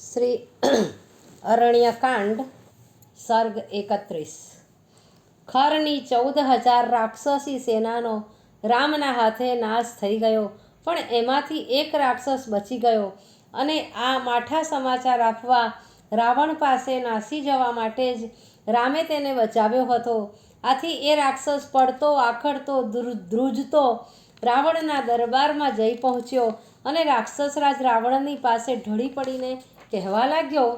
શ્રી અરણ્યકાંડ, સર્ગ એકત્રીસ. ખરની ચૌદ હજાર રાક્ષસી સેનાનો રામના હાથે નાશ થઈ ગયો, પણ એમાંથી એક રાક્ષસ બચી ગયો અને આ માઠા સમાચાર આપવા રાવણ પાસે નાસી જવા માટે જ રામે તેને બચાવ્યો હતો. આથી એ રાક્ષસ પડતો, આખડતો ધ્રુજતો રાવણના દરબારમાં જઈ પહોંચ્યો અને રાક્ષસરાજ રાવણની પાસે ઢળી પડીને કહેવા લાગ્યો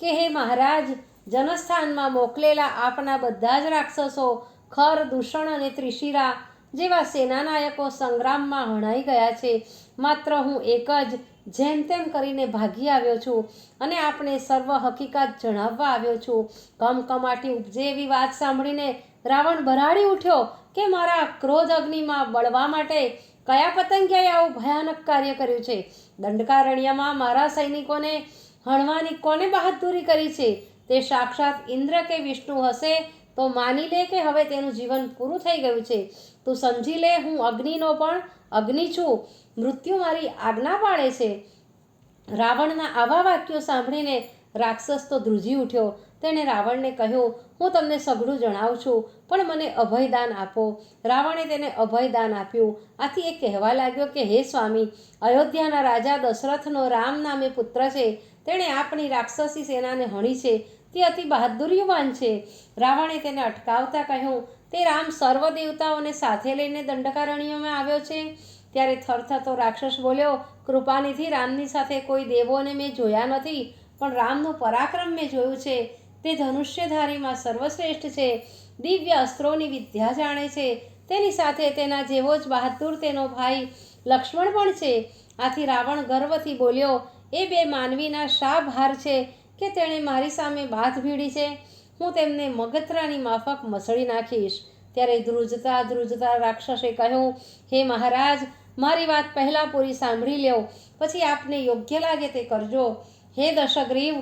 કે હે મહારાજ, જનસ્થાનમાં મોકલેલા આપના બધા જ રાક્ષસો ખર, દૂષણ અને ત્રિશિરા જેવા સેનાનાયકો સંગ્રામમાં હણાઈ ગયા છે. માત્ર હું એક જ જેમ તેમ કરીને ભાગી આવ્યો છું અને આપણે સર્વ હકીકત જણાવવા આવ્યો છું. કમકમાટી ઉપજે એવી વાત સાંભળીને રાવણ ભરાડી ઉઠ્યો કે મારા ક્રોધ અગ્નિમાં બળવા માટે કયા પતંગિયાએ આવું ભયાનક કાર્ય કર્યું છે? દંડકારણ્યમાં મારા સૈનિકોને, હણવાની કોને બહાદુરી કરી છે? તે સાક્ષાત ઇન્દ્ર કે વિષ્ણુ હશે? તો માની લે કે હવે તેનું જીવન પૂરું થઈ ગયું છે. તું સમજી લે, હું અગ્નિનો પણ અગ્નિ છું. મૃત્યુ મારી આજ્ઞા પાડે છે. રાવણના આવા વાક્યો સાંભળીને રાક્ષસ તો ધ્રુજી ઉઠ્યો. તેણે રાવણને કહ્યું, હું તમને સઘળું જણાવું છું, પણ મને અભયદાન આપો. રાવણે તેને અભયદાન આપ્યું. આથી એ કહેવા લાગ્યો કે, હે સ્વામી, અયોધ્યાના રાજા દશરથનો રામ નામે પુત્ર છે. તેણે આપણી રાક્ષસી સેનાને હણી છે. તે અતિ બહાદુર્યવાન છે. રાવણે તેને અટકાવતા કહ્યું, તે રામ સર્વ દેવતાઓને સાથે લઈને દંડકારણ્યમાં આવ્યો છે. ત્યારે થરથરતો રાક્ષસ બોલ્યો, કૃપાનિધિ, રામની સાથે કોઈ દેવોને મેં જોયા નથી. પણ રામનું પરાક્રમ મેં જોયું છે. તે ધનુષ્યધારીમાં સર્વશ્રેષ્ઠ છે. દિવ્ય અસ્ત્રોની વિદ્યા જાણે છે. તેની સાથે તેના જેવો જ બહાદુર તેનો ભાઈ લક્ષ્મણ પણ છે. આથી રાવણ ગર્વથી બોલ્યો, એ બે માનવીના શા ભાર છે કે તેણે મારી સામે બાથ ભીડી છે? હું તેમને મગતરાની માફક મસળી નાખીશ. ત્યારે ધ્રુજતા ધ્રુજતા રાક્ષસે કહ્યું, હે મહારાજ, મારી વાત પહેલાં પૂરી સાંભળી લ્યો. પછી આપને યોગ્ય લાગે તે કરજો. હે દશગ્રીવ,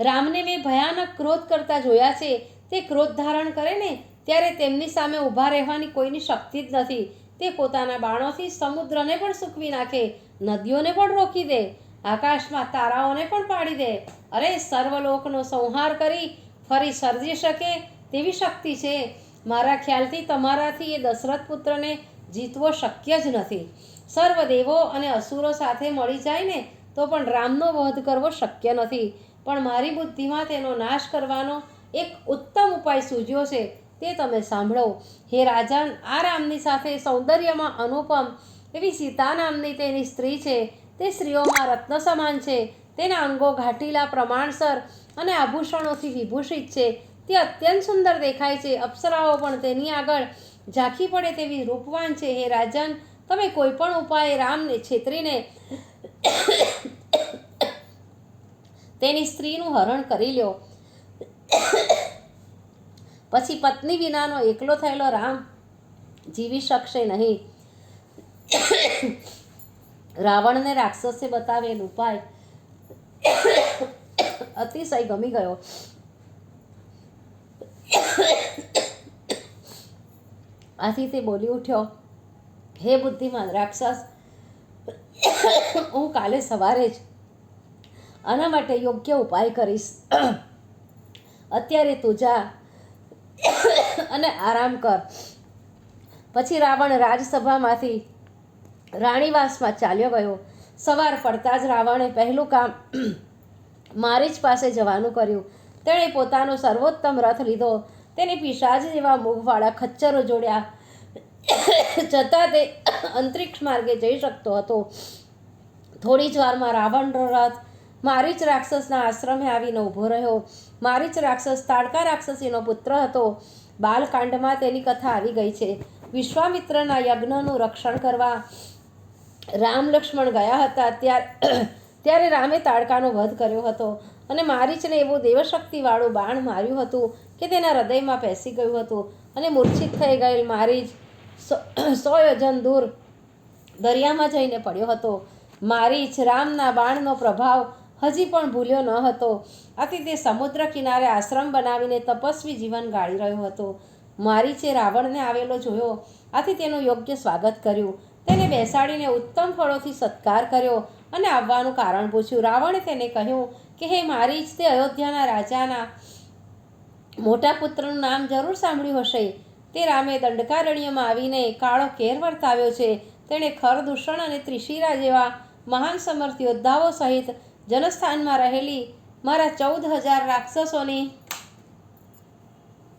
રામને મેં ભયાનક ક્રોધ કરતા જોયા છે. તે ક્રોધ ધારણ કરે ને ત્યારે તેમની સામે ઊભા રહેવાની કોઈની શક્તિ જ નથી. તે પોતાના બાણોથી સમુદ્રને પણ સૂકવી નાખે, નદીઓને પણ રોકી દે, આકાશમાં તારાઓને પણ પાડી દે. અરે, સર્વલોકનો સંહાર કરી ફરી સર્જી શકે તેવી શક્તિ છે. મારા ખ્યાલથી તમારાથી એ દશરથ પુત્રને જીતવો શક્ય જ નથી. સર્વ દેવો અને અસુરો સાથે મળી જાય ને તો પણ રામનો વધ કરવો શક્ય નથી. પણ મારી બુદ્ધિમાં તેનો નાશ કરવાનો એક ઉત્તમ ઉપાય સૂજ્યો છે તે તમે સાંભળો. હે રાજન, આ રામની સાથે સૌંદર્યમાં અનુપમ એવી સીતા નામની તેની સ્ત્રી છે. તે સ્ત્રીઓમાં રત્ન સમાન છે. તેના અંગો ઘાટીલા પ્રમાણસર અને આભૂષણોથી વિભૂષિત છે. તે અત્યંત સુંદર દેખાય છે. અપ્સરાઓ પણ તેની આગળ ઝાંખી પડે તેવી રૂપવાન છે. હે રાજન, તમે કોઈ પણ ઉપાયે રામને છેતરીને તેની સ્ત્રીનું હરણ કરી લ્યો. પછી પત્ની વિનાનો એકલો થયેલો રામ જીવી શકશે નહીં. રાવણને રાક્ષસે બતાવેલ ઉપાય અતિશય ગમી ગયો. આથી તે બોલી ઉઠ્યો, હે બુદ્ધિમાન રાક્ષસ, હું કાલે સવારે જ આના માટે યોગ્ય ઉપાય કરીશ. અત્યારે તું જા અને આરામ કર. પછી રાવણ રાજસભામાંથી રાણીવાસમાં ચાલ્યો ગયો. સવાર પડતા જ રાવણે પહેલું કામ મારીચ પાસે જવાનું કર્યું. તેણે પોતાનો સર્વોત્તમ રથ લીધો. તેને પિશાજ જેવા મુખવાળા ખચ્ચરો જોડ્યા. છતાં તે અંતરિક્ષ માર્ગે જઈ શકતો હતો. થોડી જ વારમાં રાવણનો રથ મારીચ રાક્ષસના આશ્રમે આવીને ઊભો રહ્યો. મારીચ રાક્ષસ તાડકા રાક્ષસીનો પુત્ર હતો. બાલકાંડમાં તેની કથા આવી ગઈ છે. વિશ્વામિત્રના યજ્ઞનું રક્ષણ કરવા રામ લક્ષ્મણ ગયા હતા. ત્યાર ત્યારે રામે તાડકાનો વધ કર્યો હતો અને મારીચને એવું દેવશક્તિવાળું બાણ માર્યું હતું કે તેના હૃદયમાં પેસી ગયું હતું અને મૂર્છિત થઈ ગયેલ મારીચ સો યોજન દૂર દરિયામાં જઈને પડ્યો હતો. મારીચ રામના બાણનો પ્રભાવ હજી પણ ભૂલ્યો ન હતો. આથી તે સમુદ્ર કિનારે આશ્રમ બનાવીને તપસ્વી જીવન ગાળી રહ્યો હતો. મારીચે રાવણને આવેલો જોયો. આથી તેનું યોગ્ય સ્વાગત કર્યું. તેને બેસાડીને ઉત્તમ ફળોથી સત્કાર કર્યો અને આવવાનું કારણ પૂછ્યું. રાવણે તેને કહ્યું કે, હે મારી જ તે અયોધ્યાના રાજાના મોટા પુત્રનું નામ જરૂર સાંભળ્યું હશે. તે રામે દંડકારણ્યમાં આવીને કાળો કેર વર્તાવ્યો છે. તેણે ખરદૂષણ અને ત્રિશિરા જેવા મહાન સમર્થ યોદ્ધાઓ સહિત જનસ્થાનમાં રહેલી મારા ચૌદ હજાર રાક્ષસોની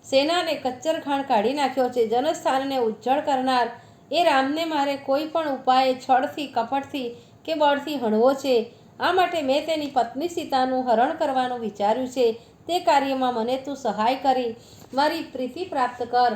સેનાને કચ્ચરખાણ કાઢી નાખ્યો છે. જનસ્થાનને ઉજ્જળ કરનાર એ રામને મારે કોઈ પણ ઉપાયે છળથી, કપટથી કે બળથી હણવો છે. આ માટે મેં તેની પત્ની સીતાનું હરણ કરવાનું વિચાર્યું છે. તે કાર્યમાં મને તું સહાય કરી. મારી પ્રીતિ પ્રાપ્ત કર.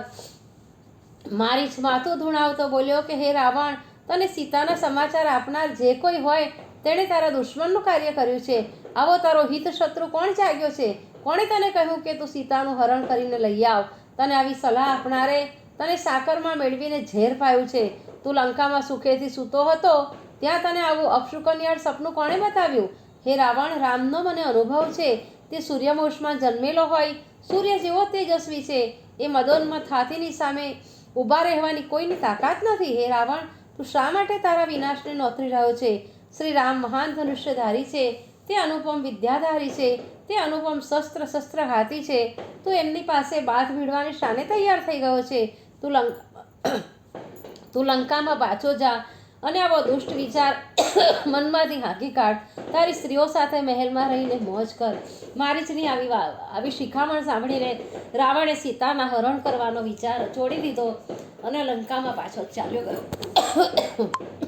મારી જ માથું ધૂણાવતો બોલ્યો કે, હે રાવણ, તને સીતાના સમાચાર આપનાર જે કોઈ હોય તેણે તારા દુશ્મનનું કાર્ય કર્યું છે. આવો તારો હિત શત્રુ કોણ જાગ્યો છે? કોણે તને કહ્યું કે તું સીતાનું હરણ કરીને લઈ આવ? તને આવી સલાહ આપનારે તને સાકરમાં મેળવીને ઝેર પાયું છે. તું લંકામાં સુખેથી સૂતો હતો, ત્યાં તને આવું અપશુકન્યાળ સપનું કોણે બતાવ્યું? હે રાવણ, રામનો મને અનુભવ છે. તે સૂર્યવંશમાં જન્મેલો હોય, સૂર્ય જેવો તેજસ્વી છે. એ મદોનમાં થાતીની સામે ઊભા રહેવાની કોઈની તાકાત નથી. હે રાવણ, તું શા માટે તારા વિનાશને નોતરી રહ્યો છે? શ્રી રામ મહાન ધનુષ્યધારી છે, તે અનુપમ વિદ્યાધારી છે, તે અનુપમ શસ્ત્ર શસ્ત્ર હાથી છે, તું એમની પાસે બાથ ભીડવાની શાને તૈયાર થઈ ગયો છે? તું લંકા તું લંકામાં પાછો જા અને આવો દુષ્ટ વિચાર મનમાંથી હાંકી કાઢ. તારી સ્ત્રીઓ સાથે મહેલમાં રહીને મોજ કર. મારી જ નહીં આવી આવી શિખામણ સાંભળીને રાવણે સીતાના હરણ કરવાનો વિચાર છોડી દીધો અને લંકામાં પાછો ચાલ્યો ગયો.